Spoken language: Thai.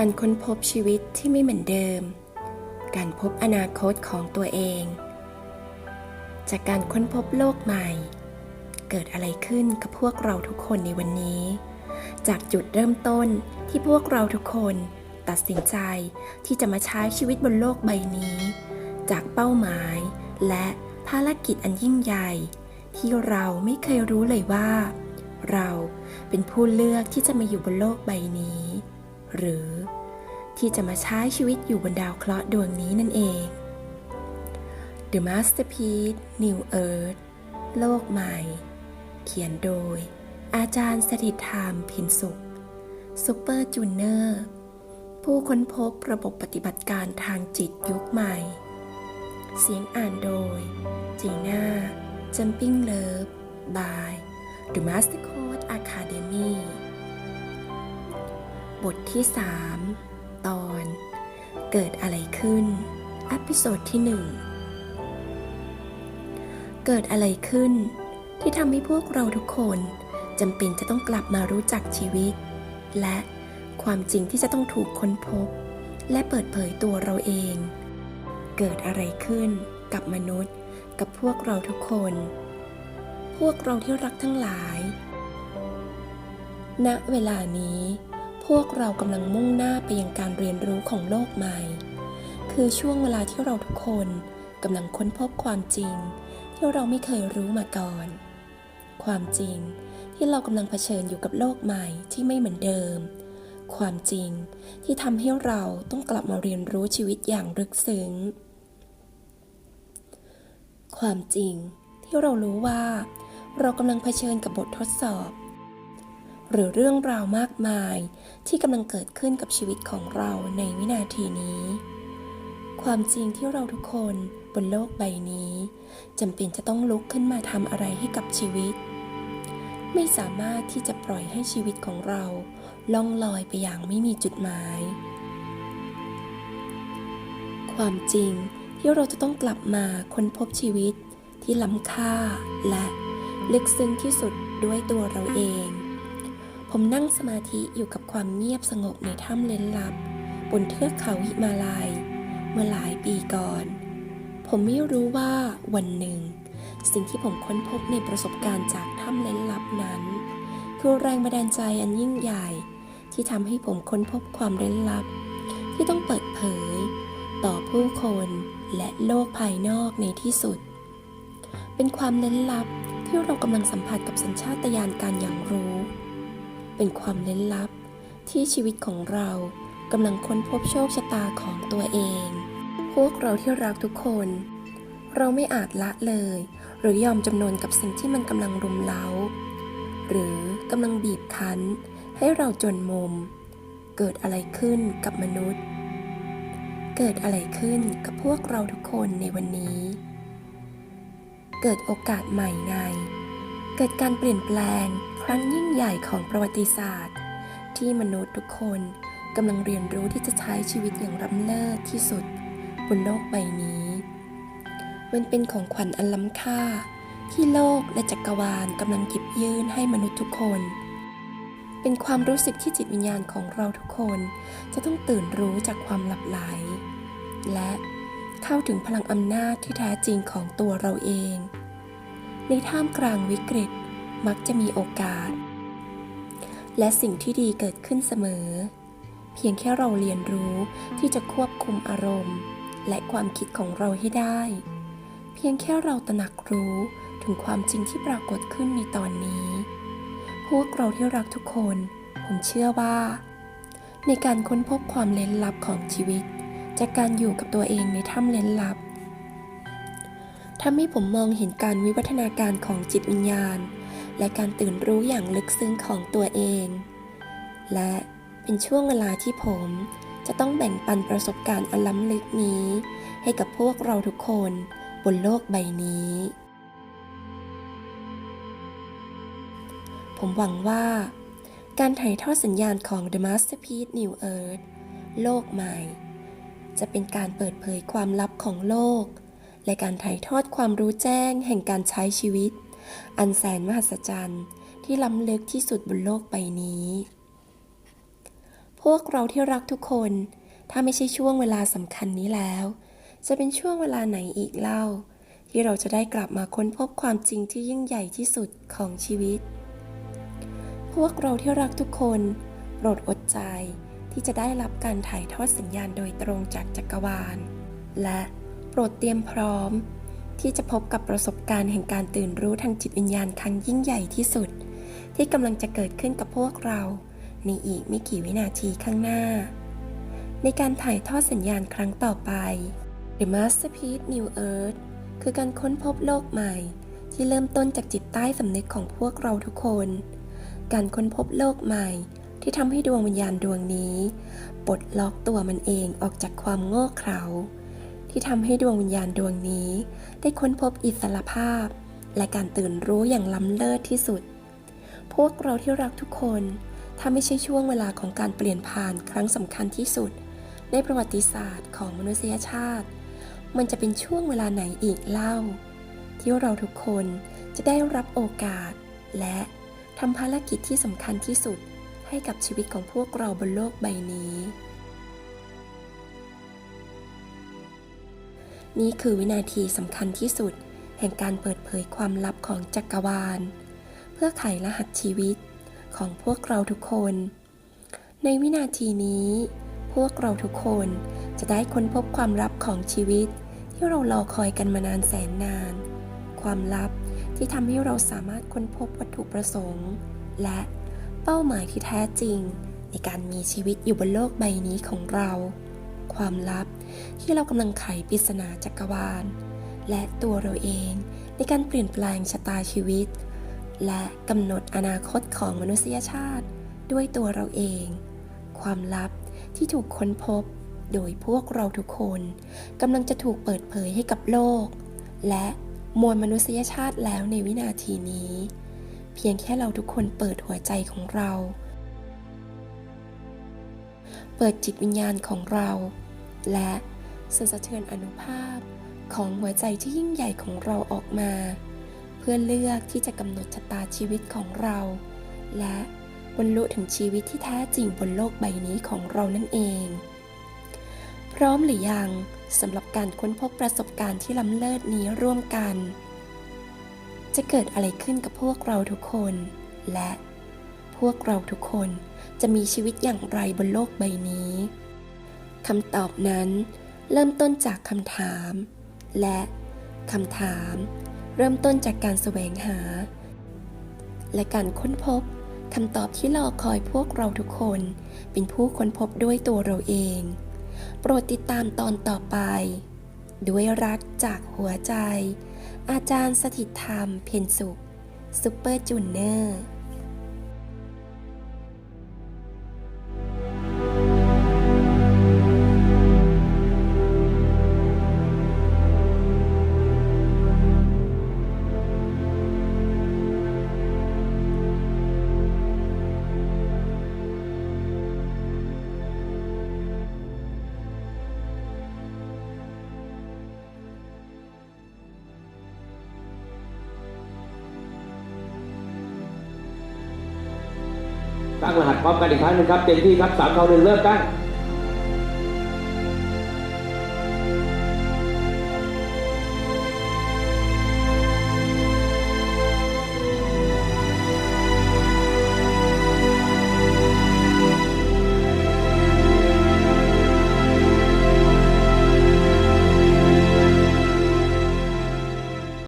การค้นพบชีวิตที่ไม่เหมือนเดิม การพบอนาคตของตัวเอง จากการค้นพบโลกใหม่ เกิดอะไรขึ้นกับพวกเราทุกคนในวันนี้ จากจุดเริ่มต้นที่พวกเราทุกคนตัดสินใจที่จะมาใช้ชีวิตบนโลกใบนี้ จากเป้าหมาย และภารกิจอันยิ่งใหญ่ ที่เราไม่เคยรู้เลยว่า เราเป็นผู้เลือกที่จะมาอยู่บนโลกใบนี้ หรือ ที่จะมาใช้ชีวิตอยู่บนดาวเคราะห์ดวงนี้นั่นเอง The Masterpiece New Earth โลกใหม่ เขียนโดย อาจารย์สถิตธรรมพินสุขซูเปอร์จูเนอร์ผู้ค้นพบระบบปฏิบัติการทางจิตยุคใหม่ เสียงอ่านโดย จีน่า Jumping Love by The Master Code Academy บทที่ 3 ตอน เกิดอะไรขึ้นอพิโซดที่1เกิดอะไรขึ้น ที่ทำให้พวกเราทุกคนจำเป็นจะต้องกลับมารู้จักชีวิต และความจริงที่จะต้องถูกค้นพบ และเปิดเผยตัวเราเอง เกิดอะไรขึ้นกับมนุษย์ กับพวกเราทุกคน พวกเราที่รักทั้งหลาย ณเวลานี้ พวกเรากำลังมุ่งหน้าไปยังการเรียนรู้ของโลกใหม่ คือช่วงเวลาที่เราทุกคนกำลังค้นพบความจริง ที่เราไม่เคยรู้มาก่อน ความจริงที่เรากำลังเผชิญอยู่กับโลกใหม่ที่ไม่เหมือนเดิม ความจริงที่ทำให้เราต้องกลับมาเรียนรู้ชีวิตอย่างลึกซึ้ง ความจริงที่เรารู้ว่า เรากำลังเผชิญกับบททดสอบ หรือเรื่องราวมากมายที่กำลังเกิดขึ้นกับชีวิตของเราในวินาทีนี้ ความจริงที่เราทุกคนบนโลกใบนี้จำเป็นจะต้องลุกขึ้นมาทำอะไรให้กับชีวิต ไม่สามารถที่จะปล่อยให้ชีวิตของเราล่องลอยไปอย่างไม่มีจุดหมาย ความจริงที่เราจะต้องกลับมาค้นพบชีวิตที่ล้ำค่าและลึกซึ้งที่สุดด้วยตัวเราเอง ผมนั่งสมาธิอยู่กับความเงียบสงบในถ้ำเล้นลับ บนเทือกเขาหิมาลัยเมื่อหลายปีก่อน ผมไม่รู้ว่าวันหนึ่ง สิ่งที่ผมค้นพบในประสบการณ์จากถ้ำเล้นลับนั้น คือแรงบันดาลใจอันยิ่งใหญ่ที่ทำให้ผมค้นพบความเร้นลับ ที่ต้องเปิดเผย ต่อผู้คนและโลกภายนอกในที่สุด เป็นความเล้นลับที่เรากำลังสัมผัสกับสัญชาตญาณการอย่างรู้ เป็นความเล้นลับที่ชีวิตของเรากำลังค้นพบโชคชะตาของตัวเอง พวกเราที่รักทุกคน เราไม่อาจละเลย หรือยอมจำนนกับสิ่งที่มันกำลังรุมเร้า หรือกำลังบีบคั้น ให้เราจนมุม เกิดอะไรขึ้นกับมนุษย์ เกิดอะไรขึ้นกับพวกเราทุกคนในวันนี้ เกิดโอกาสใหม่ในเกิดการเปลี่ยนแปลง ครั้งยิ่งใหญ่ของประวัติศาสตร์ ที่มนุษย์ทุกคนกำลังเรียนรู้ที่จะใช้ชีวิตอย่างล้ำเลิศที่สุด บนโลกใบนี้ มันเป็นของขวัญอันล้ำค่า ที่โลกและจักรวาลกำลังหยิบยื่นให้มนุษย์ทุกคน เป็นความรู้สึกที่จิตวิญญาณของเราทุกคนจะต้องตื่นรู้จากความหลับไหล และเข้าถึงพลังอำนาจที่แท้จริงของตัวเราเอง ในท่ามกลางวิกฤต มักจะมีโอกาส และสิ่งที่ดีเกิดขึ้นเสมอ เพียงแค่เราเรียนรู้ที่จะควบคุมอารมณ์ และความคิดของเราให้ได้ เพียงแค่เราตระหนักรู้ถึงความจริงที่ปรากฏขึ้นในตอนนี้ พวกเราที่รักทุกคน ผมเชื่อว่า ในการค้นพบความเล้นลับของชีวิต จากการอยู่กับตัวเองในถ้ำเล้นลับทำให้ผมมองเห็นการวิวัฒนาการของจิตวิญญาณ และการตื่นรู้อย่างลึกซึ้งของตัวเอง และเป็นช่วงเวลาที่ผมจะต้องแบ่งปันประสบการณ์อันล้ำลึกนี้ ให้กับพวกเราทุกคนบนโลกใบนี้ ผมหวังว่า การถ่ายทอดสัญญาณของ The Masterpiece New Earth โลกใหม่ จะเป็นการเปิดเผยความลับของโลก และการถ่ายทอดความรู้แจ้งแห่งการใช้ชีวิต อันแสนมหัศจรรย์ที่ล้ำลึกที่สุดบนโลกใบนี้ พวกเราที่รักทุกคน ถ้าไม่ใช่ช่วงเวลาสำคัญนี้แล้ว จะเป็นช่วงเวลาไหนอีกเล่า ที่เราจะได้กลับมาค้นพบความจริงที่ยิ่งใหญ่ที่สุดของชีวิต พวกเราที่รักทุกคนโปรดอดใจที่จะได้รับการถ่ายทอดสัญญาณโดยตรงจากจักรวาล และโปรดเตรียมพร้อม ที่จะพบกับประสบการณ์แห่งการตื่นรู้ทางจิตวิญญาณครั้งยิ่งใหญ่ที่สุด ที่กำลังจะเกิดขึ้นกับพวกเรา ในอีกไม่กี่วินาทีข้างหน้า ในการถ่ายทอดสัญญาณครั้งต่อไป The Masterpiece New Earth คือการค้นพบโลกใหม่ ที่เริ่มต้นจากจิตใต้สำนึกของพวกเราทุกคน การค้นพบโลกใหม่ ที่ทำให้ดวงวิญญาณดวงนี้ปลดล็อกตัวมันเองออกจากความโง่เขลา ที่ทำให้ดวงวิญญาณดวงนี้ ได้ค้นพบอิสรภาพ และการตื่นรู้อย่างล้ำเลิศที่สุด พวกเราที่รักทุกคน ถ้าไม่ใช่ช่วงเวลาของการเปลี่ยนผ่านครั้งสำคัญที่สุด ในประวัติศาสตร์ของมนุษยชาติ มันจะเป็นช่วงเวลาไหนอีกเล่า ที่เราทุกคนจะได้รับโอกาส และทำภารกิจที่สำคัญที่สุดให้กับชีวิตของพวกเราบนโลกใบนี้ นี่คือวินาทีสำคัญที่สุด แห่งการเปิดเผยความลับของจักรวาล เพื่อไขรหัสชีวิตของพวกเราทุกคน ในวินาทีนี้ พวกเราทุกคนจะได้ค้นพบความลับของชีวิต ที่เรารอคอยกันมานานแสนนาน ความลับที่ทำให้เราสามารถค้นพบวัตถุประสงค์ และเป้าหมายที่แท้จริง ในการมีชีวิตอยู่บนโลกใบนี้ของเรา ความลับ ที่เรากำลังไขปริศนาจักรวาล และตัวเราเองในการเปลี่ยนแปลงชะตาชีวิต และกำหนดอนาคตของมนุษยชาติ ด้วยตัวเราเอง ความลับที่ถูกค้นพบโดยพวกเราทุกคนกำลังจะถูกเปิดเผยให้กับโลก และมวลมนุษยชาติแล้วในวินาทีนี้ เพียงแค่เราทุกคนเปิดหัวใจของเรา เปิดจิตวิญญาณของเรา และสั่นสะเทือนอนุภาพของหัวใจที่ยิ่งใหญ่ของเราออกมา เพื่อเลือกที่จะกำหนดชะตาชีวิตของเรา และบรรลุถึงชีวิตที่แท้จริงบนโลกใบนี้ของเรานั่นเอง พร้อมหรือยังสำหรับการค้นพบประสบการณ์ที่ล้ำเลิศนี้ร่วมกัน จะเกิดอะไรขึ้นกับพวกเราทุกคน และพวกเราทุกคนจะมีชีวิตอย่างไรบนโลกใบนี้ คำตอบนั้นเริ่มต้นจากคำถาม และคำถาม เริ่มต้นจากการแสวงหา และการค้นพบคำตอบที่รอคอยพวกเราทุกคนเป็นผู้ค้นพบด้วยตัวเราเอง โปรดติดตามตอนต่อไป ด้วยรักจากหัวใจ อาจารย์สถิตธรรม เพนสุข ซุปเปอร์จูเนอร์ ตั้งรหัสพร้อมกันอีกครั้งหนึ่งครับเต็มที่ครับสามสองหนึ่งเริ่มตั้ง